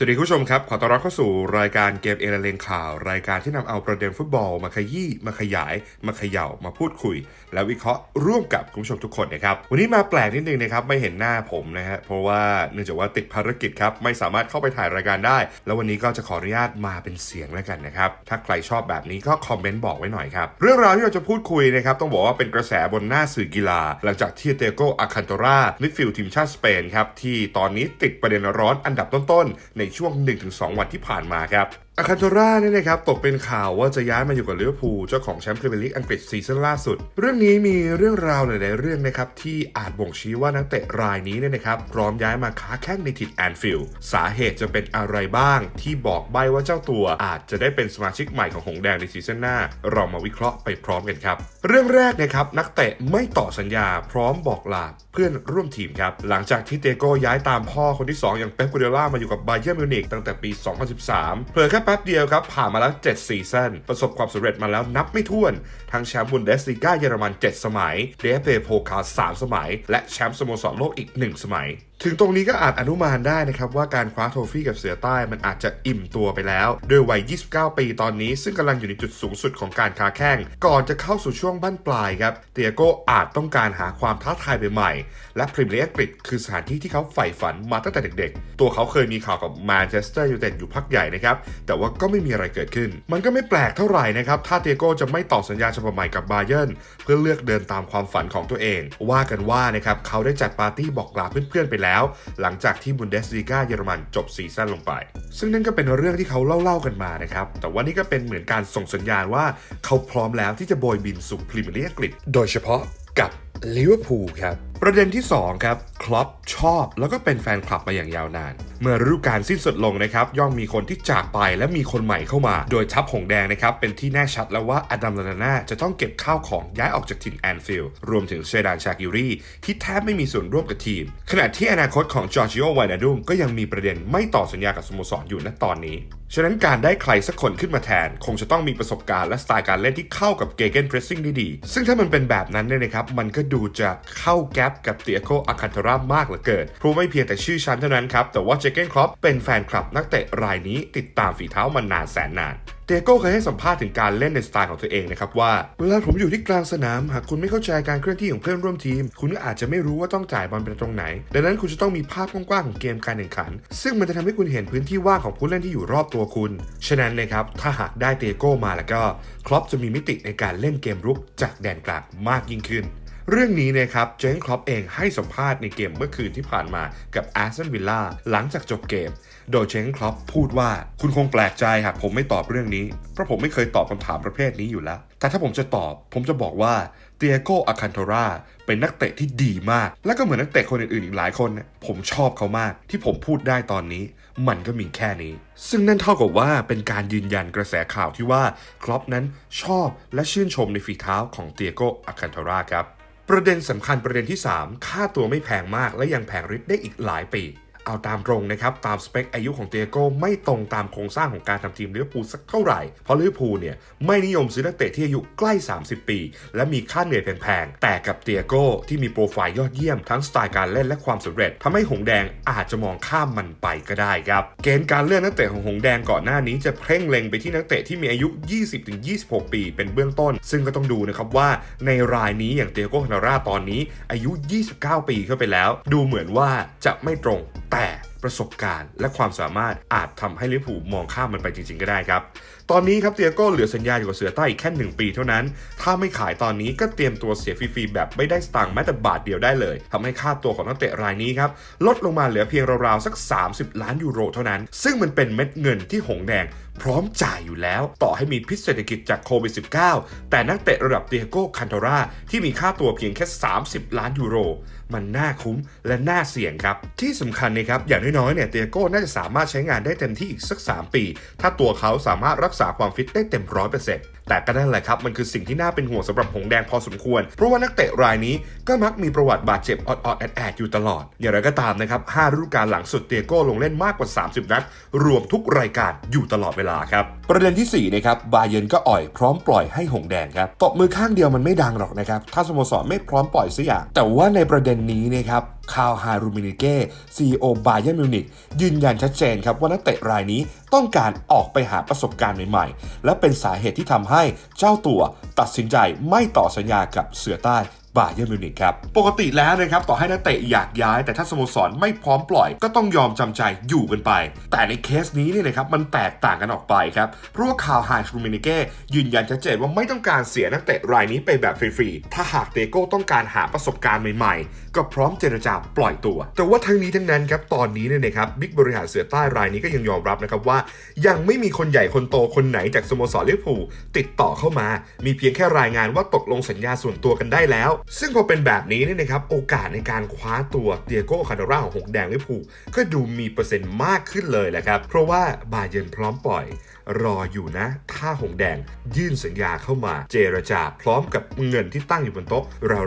สวัสดีคุณผู้ชมครับ ขอต้อนรับเข้าสู่รายการเกมเอเลเลงข่าว รายการที่นำเอาประเด็นฟุตบอล มาขยี้มาขยาย มาเขย่ามาพูดคุย และวิเคราะห์ร่วมกับคุณผู้ชมทุกคนนะครับ วันนี้มาแปลกนิดนึงนะครับ ไม่เห็นหน้าผมนะฮะเพราะว่าเนื่องจากว่าติดภารกิจครับ ไม่สามารถเข้าไปถ่ายรายการได้ แล้ววันนี้ก็จะขออนุญาตมาเป็นเสียงแล้วกันนะครับ ถ้าใครชอบแบบนี้ก็คอมเมนต์บอกไว้หน่อยครับเรื่องราวที่เราจะพูดคุยนะครับต้องบอกว่าเป็นกระแสบนหน้าสื่อกีฬา หลังจากที่เตโกอาคันโตรามิดฟิลด์ทีมชาติสเปนครับที่ตอนนี้ติดประเด็นร้อนอันดับต้นๆในช่วง 1-2 วันที่ผ่านมาครับ อาคันโตราเนี่ยนะครับตกเป็นข่าวว่าจะย้ายมาอยู่กับลิเวอร์พูลเจ้าของแชมป์พรีเมียร์ลีกอังกฤษซีซั่นล่าสุด เรื่องนี้มีเรื่องราวหลาย ๆ เรื่องนะครับที่อาจบ่งชี้ว่านักเตะรายนี้เนี่ยนะครับพร้อมย้ายมาค้าแข้งในถิ่นแอนฟิลด์สาเหตุจะเป็นอะไรบ้าง ที่บอกใบว่าเจ้าตัวอาจจะได้เป็นสมาชิกใหม่ของหงส์แดงในซีซั่นหน้า เรามาวิเคราะห์ไปพร้อมกันครับ เรื่องแรกนะครับนักเตะไม่ต่อสัญญา พร้อมบอกลาเพื่อนร่วมทีมครับหลังจากที่เตโก้ย้ายตามพ่อคนที่ 2 อย่างเป๊ปกูเดล่ามาอยู่กับไบเย r n มิวนิกตั้งแต่ปี 2013เผลอแค่ป๊บเดียวครับ ผ่านมาแล้ว 7 ซีซั่นประสบความสำเร็จมาแล้วนับไม่ถ้วน ทั้งแชมป์บุนเดสลีกาเยอรมัน 7 สมัยเดฟเฟโพคา3สมัย และแชมป์สโมสรโลกอีก 1 สมัย ถึงตรงนี้ก็อาจอนุมานได้นะครับ ว่าการคว้าโทฟี่กับเสือใต้มันอาจจะอิ่มตัวไปแล้ว ด้วยวัย 29 ปีตอนนี้ ซึ่งกำลังอยู่ในจุดสูงสุดของการค้าแข่งก่อนจะเข้าสู่ช่วงบั้นปลายครับ เตียโก้อาจต้องการหาความท้าทายใหม่ๆ และพรีเมียร์กอังกฤษคือสถานที่ที่เขาใฝ่ฝันมาตั้งแต่เด็กๆ ตัวเขาเคยมีข่าวกับแมนเชสเตอร์ยูไนเต็ดอยู่พักใหญ่นะครับ แต่ว่าก็ไม่มีอะไรเกิดขึ้น มันก็ไม่แปลกเท่าไหร่นะครับ ถ้าเตียโก้จะไม่ต่อสัญญาฉบับใหม่กับบาเยิร์นเพื่อเลือกเดินตามความฝันของตัวเอง ว่ากันว่านะครับเขาได้จัดปาร์ตี้บอกลาเพื่อนๆไปแล้วหลังจากที่บุนเดสลีกาเยอรมันจบซีซั่นลงไป ซึ่งนั่นก็เป็นเรื่องที่เขาเล่าๆกันมานะครับ แต่ว่านี่ก็เป็นเหมือนการส่งสัญญาณว่าเขาพร้อมแล้วที่จะโบยบินสู่พรีเมียร์ลีกอังกฤษ โดยเฉพาะกับลิเวอร์พูลครับ ประเด็นที่2ครับ คลอปชอบแล้วก็เป็นแฟนคลับมาอย่างยาวนาน เมื่อฤดูกาลสิ้นสุดลงนะครับย่อมมีคนที่จากไปและมีคนใหม่เข้ามา โดยทัพหงแดงนะครับเป็นที่แน่ชัดแล้วว่าอดัมลานาน่าจะต้องเก็บข้าวของย้ายออกจากถิ่นแอนฟิลด์รวมถึงเซดานชากิรีที่แทบไม่มีส่วนร่วมกับทีม ขณะที่อนาคตของจอร์จิโอไวนาดุมก็ยังมีประเด็นไม่ต่อสัญญากับสโมสรอยู่ณตอนนี้ฉะนั้นการได้ใครสักคนขึ้นมาแทน คงจะต้องมีประสบการณ์และสไตล์การเล่นที่เข้ากับเกเกนเพรสซิ่งได้ดี ซึ่งถ้ามันเป็นแบบนั้นเนี่ยนะครับ มันก็ดูจะเข้าแกลบกับเตียโกอาคันทรามากเหลือเกินเพราะไม่เพียงแต่ชื่อชั้นเท่านั้นครับแต่ว่าเจเกนครอปเป็นแฟนคลับนักเตะรายนี้ติดตามฝีเท้ามานานแสนนานเตโก้เคยให้สัมภาษณ์ถึงการเล่นในสไตล์ของตัวเองนะครับว่า เวลาผมอยู่ที่กลางสนาม หากคุณไม่เข้าใจการเคลื่อนที่ของเพื่อนร่วมทีม คุณก็อาจจะไม่รู้ว่าต้องจ่ายบอลไปตรงไหน ดังนั้นคุณจะต้องมีภาพกว้างๆของเกมการแข่งขัน ซึ่งมันจะทำให้คุณเห็นพื้นที่ว่างของผู้เล่นที่อยู่รอบตัวคุณ ฉะนั้นนะครับถ้าหากได้เตโก้มาแล้วก็ ครอปจะมีมิติในการเล่นเกมรุกจากแดนกลางมากยิ่งขึ้น เรื่องนี้นะครับ เจนครอปเองให้สัมภาษณ์ในเกมเมื่อคืนที่ผ่านมากับแอสตันวิลล่าหลังจากจบเกม โดยเจนครอปพูดว่าคุณคงแปลกใจหากผมไม่ตอบเรื่องนี้ เพราะผมไม่เคยตอบคำถามประเภทนี้อยู่แล้ว แต่ถ้าผมจะตอบ ผมจะบอกว่าเตียโกอาคันโทราเป็นนักเตะที่ดีมาก และก็เหมือนนักเตะคนอื่นๆอีกหลายคน ผมชอบเขามาก ที่ผมพูดได้ตอนนี้ มันก็มีแค่นี้ ซึ่งนั่นเท่ากับว่าเป็นการยืนยันกระแสข่าวที่ว่าครอปนั้นชอบและชื่นชมในฝีเท้าของเตียโกอาคันโทราครับ ประเด็นสำคัญประเด็นที่ 3 ค่าตัวไม่แพงมากและยังแพงริดได้อีกหลายปี เอาตามตรงนะครับ ตามสเปคอายุของเตียโก้ไม่ตรงตามโครงสร้างของการทำทีมลิเวอร์พูลสักเท่าไหร่ เพราะลิเวอร์พูลเนี่ยไม่นิยมซื้อนักเตะที่อายุใกล้ 30 ปี และมีค่าเหนื่อยแพงๆ แต่กับเตียโก้ที่มีโปรไฟล์ยอดเยี่ยมทั้งสไตล์การเล่นและความสำเร็จทำให้หงแดงอาจจะมองข้ามมันไปก็ได้ครับ เกณฑ์การเลือกนักเตะของหงแดงก่อนหน้านี้จะเพ่งเล็งไปที่นักเตะที่มีอายุ 20-26 ปี เป็นเบื้องต้น ซึ่งก็ต้องดูนะครับว่าในรายนี้อย่างเตียโก้คานาร่าตอนนี้อายุ 29 ปีเข้าไปแล้ว ดูเหมือนว่าจะไม่ตรงแต่ประสบการณ์และความสามารถอาจทำให้ลิเวอร์พูลมองข้ามมันไปจริง ๆ ก็ได้ครับ ตอนนี้ครับเตียโก้เหลือสัญญาอยู่กับเสือใต้อีกแค่ 1 ปีเท่านั้น ถ้าไม่ขายตอนนี้ก็เตรียมตัวเสียฟรีๆแบบไม่ได้สตางค์แม้แต่บาทเดียวได้เลยทำให้ค่าตัวของนักเตะรายนี้ครับลดลงมาเหลือเพียงราวๆสัก 30 ล้านยูโรเท่านั้น ซึ่งมันเป็นเม็ดเงินที่หงแดงพร้อมจ่ายอยู่แล้ว ต่อให้มีพิษเศรษฐกิจจากโควิด -19 แต่นักเตะระดับเตียโก้คันโทราที่มีค่าตัวเพียงแค่ 30 ล้านยูโร มันน่าคุ้มและน่าเสี่ยงครับ ที่สำคัญนะครับอย่างน้อยๆเนี่ยเตียโก้น่าจะสามารถใช้งานได้เต็มที่อีกสัก 3 ปี ถ้าตัวเขาสามารถรักษาความฟิตได้เต็มร้อยเปอร์เซ็นต์ แต่ก็นั่นแหละครับมันคือสิ่งที่น่าเป็นห่วงสำหรับหงแดงพอสมควร เพราะว่านักเตะรายนี้ก็มักมีประวัติบาดเจ็บออดๆแอดๆอดอยู่ตลอด อย่างไรก็ตามนะครับ5ฤดูกาลหลังสุดเตียโก้ลงเล่นมากกว่า 30 นัด รวมทุกรายการอยู่ตลอดเวลาครับ ประเด็นที่4นะครับบาเยนก็อ่อยพร้อมปล่อยให้หงแดงครับตบมือข้างเดียวมันไม่ดังหรอกนะครับถ้าสโมสรไม่พร้อมปล่อยสัอย่างแต่ว่าในประเด็นนี้นะครับคาวฮารูมินิเก้ซีโอบาเยนมิวนิกยืนยันชัดเจนครับว่านักเตะรายนี้ต้องการออกไปหาประสบการณ์ใหม่ๆ และเป็นสาเหตุที่ทำให้เจ้าตัวตัดสินใจไม่ต่อสัญญากับเสือใต้บาเยอร์มิวนิกครับ ปกติแล้วนะครับ ต่อให้นักเตะอยากย้าย แต่ถ้าสโมสรไม่พร้อมปล่อยก็ต้องยอมจำใจอยู่กันไป แต่ในเคสนี้เนี่ยนะครับ มันแตกต่างกันออกไปครับ เพราะว่าคาวไฮชูมินิเก้ยืนยันชัดเจนว่าไม่ต้องการเสียนักเตะรายนี้ไปแบบฟรีๆ ถ้าหากเตโก้ต้องการหาประสบการณ์ใหม่ๆ ก็พร้อมเจรจาปล่อยตัว แต่ว่าทั้งนี้ทั้งนั้นครับตอนนี้เนี่ยนะครับบิ๊กบริหารเสือใต้รายนี้ก็ยังยอมรับนะครับว่า ยังไม่มีคนใหญ่คนโตคนไหนจากสโมสรลิเวอร์พูลติดต่อเข้ามา มีเพียงแค่รายงานว่าตกลงสัญญาส่วนตัวกันได้แล้ว ซึ่งพอเป็นแบบนี้เนี่ยนะครับโอกาสในการคว้าตัวเตียโก้คาร์ดาร่าของหงแดงลิเวอร์พูลก็ดูมีเปอร์เซ็นต์มากขึ้นเลยแหละครับเพราะว่าบาเยนพร้อมปล่อยรออยู่นะ ถ้าหงแดงยื่นสัญญาเข้ามา เจรจาพร้อมกับเงินที่ตั้งอยู่บนโต๊ะ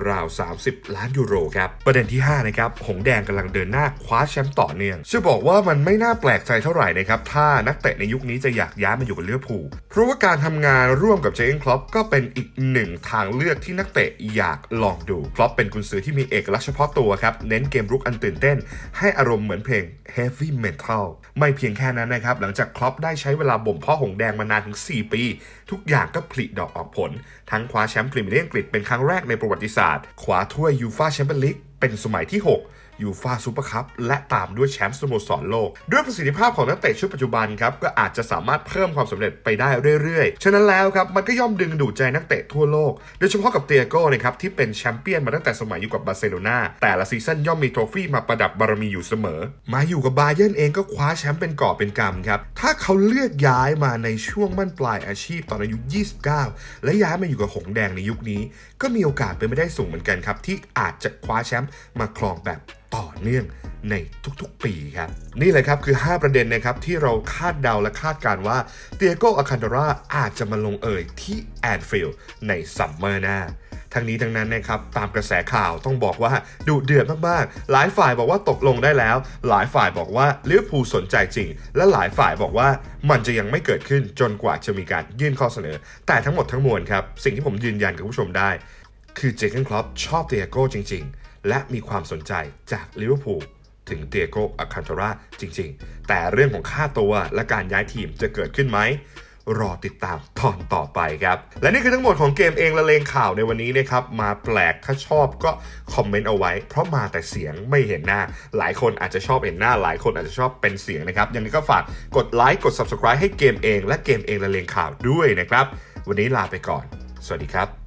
ราวๆ30 ล้านยูโรครับประเด็นที่ 5 นะครับ หงแดงกำลังเดินหน้าคว้าแชมป์ต่อเนื่อง จะบอกว่ามันไม่น่าแปลกใจเท่าไหร่นะครับ ถ้านักเตะในยุคนี้จะอยากย้ายมาอยู่กับลิเวอร์พูลเพราะว่าการทำงานร่วมกับเจนคล็อปก็เป็นอีกหนึ่งทางเลือกที่นักเตะอยากลองดู คล็อปเป็นกุนซือที่มีเอกลักษณ์เฉพาะตัวครับ เน้นเกมรุกอันตื่นเต้น ให้อารมณ์เหมือนเพลง Heavy Metal ไม่เพียงแค่นั้นนะครับ หลังจากคล็อปได้ใช้เวลาบ่มเพาะหงแดงมานานถึง 4 ปี ทุกอย่างก็ผลิดอกออกผล ทั้งคว้าแชมป์พรีเมียร์ลีกอังกฤษเป็นครั้งแรกในประวัติศาสตร์คว้าถ้วยยูฟาแชมเปี้ยนลีก เป็นสมัยที่ 6 ยูฟาซูเปอร์คัพและตามด้วยแชมป์สโมสรโลก ด้วยประสิทธิภาพของนักเตะชุดปัจจุบันครับก็อาจจะสามารถเพิ่มความสำเร็จไปได้เรื่อยๆ ฉะนั้นแล้วครับมันก็ย่อมดึงดูดใจนักเตะทั่วโลก โดยเฉพาะกับเตียโก้นะครับที่เป็นแชมเปี้ยนมาตั้งแต่สมัยอยู่กับบาร์เซโลนาแต่ละซีซั่นย่อมมีโทรฟี่มาประดับบารมีอยู่เสมอ มาอยู่กับบาเยิร์นเองก็คว้าแชมป์เป็นกอเป็นกำครับถ้าเขาเลือกย้ายมาในช่วงมั่นปลายอาชีพตอนอายุ 29 และย้ายมาอยู่กับหงแดงในยุคนี้ ก็มีโอกาสเป็นไม่ได้สูงเหมือนกันครับที่อาจจะคว้าแชมป์มาครองแบบต่อเนื่องในทุกๆ ปีครับ นี่แหละครับคือ 5 ประเด็นนะครับที่เราคาดเดาและคาดการว่าเตียโกอาคันดาราอาจจะมาลงเอยที่แอนฟิลด์ในซัมเมอร์หน้าทั้งนี้ทั้งนั้นนะครับตามกระแสข่าวต้องบอกว่าดุเดือดมากๆ หลายฝ่ายบอกว่าตกลงได้แล้ว หลายฝ่ายบอกว่าลิเวอร์พูลสนใจจริง และหลายฝ่ายบอกว่ามันจะยังไม่เกิดขึ้นจนกว่าจะมีการยื่นข้อเสนอ แต่ทั้งหมดทั้งมวลครับ สิ่งที่ผมยืนยันกับผู้ชมได้ คือเจเกนคลอปชอบเตียโก้จริง ๆ และมีความสนใจจากลิเวอร์พูลถึงเตียโกอาคันตราจริงๆ แต่เรื่องของค่าตัวและการย้ายทีมจะเกิดขึ้นไหม รอติดตามตอนต่อไปครับ และนี่คือทั้งหมดของเกมเองละเลงข่าวในวันนี้นะครับ มาแปลกถ้าชอบก็คอมเมนต์เอาไว้ เพราะมาแต่เสียงไม่เห็นหน้า หลายคนอาจจะชอบเห็นหน้า หลายคนอาจจะชอบเป็นเสียงนะครับ ยังไงก็ฝากกดไลค์กด subscribe ให้เกมเอง และเกมเองละเลงข่าวด้วยนะครับ วันนี้ลาไปก่อน สวัสดีครับ